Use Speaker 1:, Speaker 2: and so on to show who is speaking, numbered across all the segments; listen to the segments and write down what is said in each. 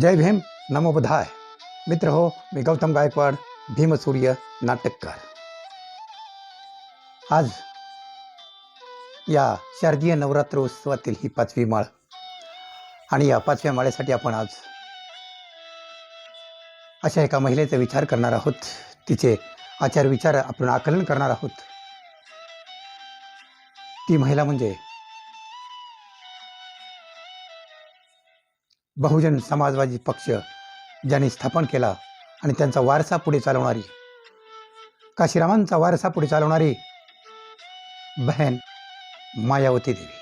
Speaker 1: जय भीम नमो मित्र हो मी गौतम गायकवाड भीमसूर्य नाटककार। आज या शारदीय नवरात्र उत्सवातील ही पाचवी माळ आणि या पाचव्या माळेसाठी आपण आज अशा एका महिलेचा विचार करणार आहोत. तिचे आचार विचार आपण आकलन करणार आहोत. ती महिला म्हणजे बहुजन समाजवादी पक्ष ज्यांनी स्थापन केला आणि त्यांचा वारसा पुढे चालवणारी. काशीरामांचा वारसा पुढे चालवणारी बहन मायावती देवी.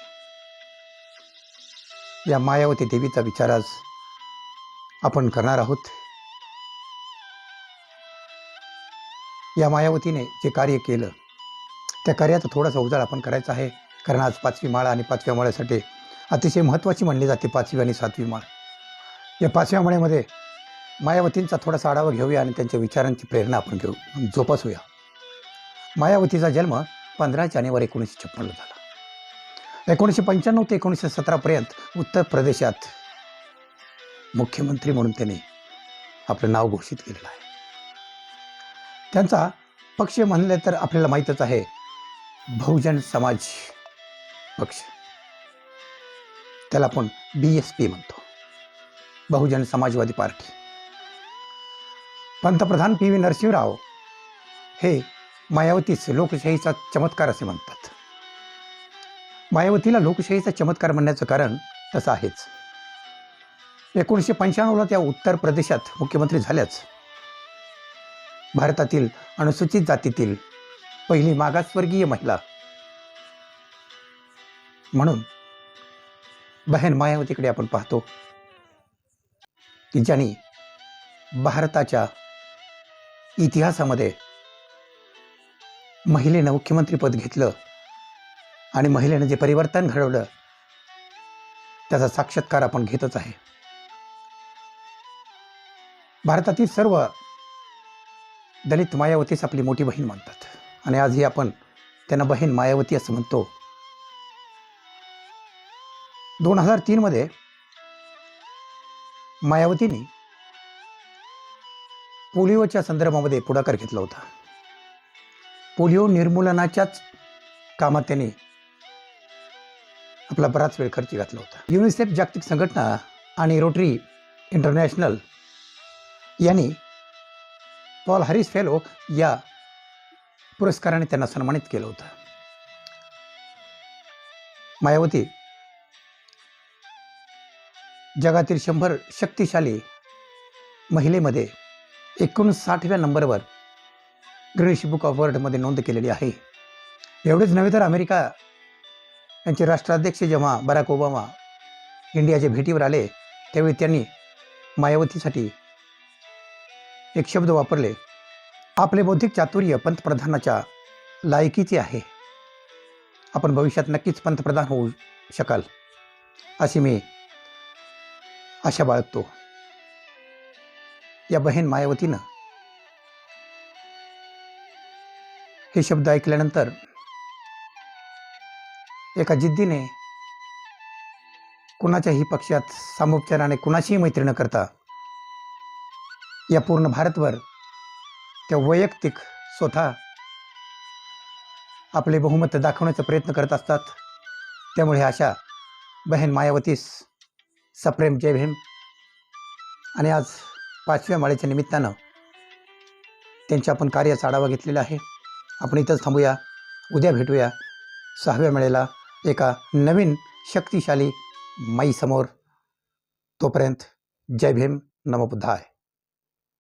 Speaker 1: या मायावती देवीचा विचार आज आपण करणार आहोत. या मायावतीने जे कार्य केलं त्या कार्याचा थोडासा उजाळ आपण करायचा आहे. कारण आज पाचवी माळा आणि पाचव्या माळ्यासाठी अतिशय महत्त्वाची म्हणली जाते पाचवी आणि सातवी माळ. या पाचव्या माळेमध्ये मायावतींचा थोडासा आढावा घेऊया आणि त्यांच्या विचारांची प्रेरणा आपण घेऊ. जोपासूया. मायावतीचा जन्म पंधरा जानेवारी एकोणीसशे छप्पन्नला झाला. एकोणीसशे पंच्याण्णव ते एकोणीसशे सतरापर्यंत उत्तर प्रदेशात मुख्यमंत्री म्हणून त्यांनी आपलं नाव घोषित केलेलं आहे. त्यांचा पक्ष म्हणले तर आपल्याला माहीतच आहे बहुजन समाज पक्ष. त्याला आपण बी एस पी म्हणतो. बहुजन समाजवादी पार्टी. पंतप्रधान पी व्ही नरसिंहराव हे मायावतीच लोकशाहीचा चमत्कार असे म्हणतात. मायावतीला लोकशाहीचा चमत्कार म्हणण्याचं कारण तसं आहेच. एकोणीसशे पंच्याण्णवला त्या उत्तर प्रदेशात मुख्यमंत्री झाल्याच. भारतातील अनुसूचित जातीतील पहिली मागासवर्गीय महिला. म्हणून बहन मायावतीकडे आपण पाहतो. की ज्यांनी भारताच्या इतिहासामध्ये महिलेनं मुख्यमंत्रीपद घेतलं आणि महिलेनं जे परिवर्तन घडवलं त्याचा साक्षात्कार आपण घेतच आहे. भारतातील सर्व दलित मायावतीच आपली मोठी बहीण मानतात. आणि आजही आपण त्यांना बहीण मायावती असं म्हणतो. दोन हजार तीनमध्ये मायावतीने पोलिओच्या संदर्भामध्ये पुढाकार घेतला होता. पोलिओ निर्मूलनाच्याच कामात त्यांनी आपला बराच वेळ खर्च घातला होता. युनिसेफ जागतिक संघटना आणि रोटरी इंटरनॅशनल यांनी पॉल हॅरिस फेलो या पुरस्काराने त्यांना सन्मानित केलं होतं. मायावती जगातील शंभर शक्तिशाली महिलेमध्ये एकोणसाठव्या नंबरवर ग्रीनिश बुक ऑफ वर्ल्डमध्ये नोंद केलेली आहे. एवढेच नव्हे तर अमेरिका यांचे राष्ट्राध्यक्ष जेव्हा बराक ओबामा इंडियाच्या भेटीवर आले त्यावेळी त्यांनी मायावतीसाठी एक शब्द वापरले. आपले बौद्धिक चातुर्य पंतप्रधानाच्या लायकीचे आहे. आपण भविष्यात नक्कीच पंतप्रधान होऊ शकाल अशी मी आशा बाळगतो. या बहीण मायावतीनं. हे शब्द ऐकल्यानंतर एका जिद्दीने कुणाच्याही पक्षात सामोपचाराने कुणाशीही मैत्री न करता या पूर्ण भारतभर त्या वैयक्तिक स्वतः आपले बहुमत दाखवण्याचा प्रयत्न करत असतात. त्यामुळे अशा बहीण मायावतीस सप्रेम जय भीम. आणि आज पाचव्या माळेच्या निमित्तानं त्यांच्या आपण कार्याचा आढावा घेतलेला आहे. आपण इथंच थांबूया. उद्या भेटूया सहाव्या मेळेला एका नवीन शक्तिशाली माईसमोर. तोपर्यंत जय भीम नमबुद्धाय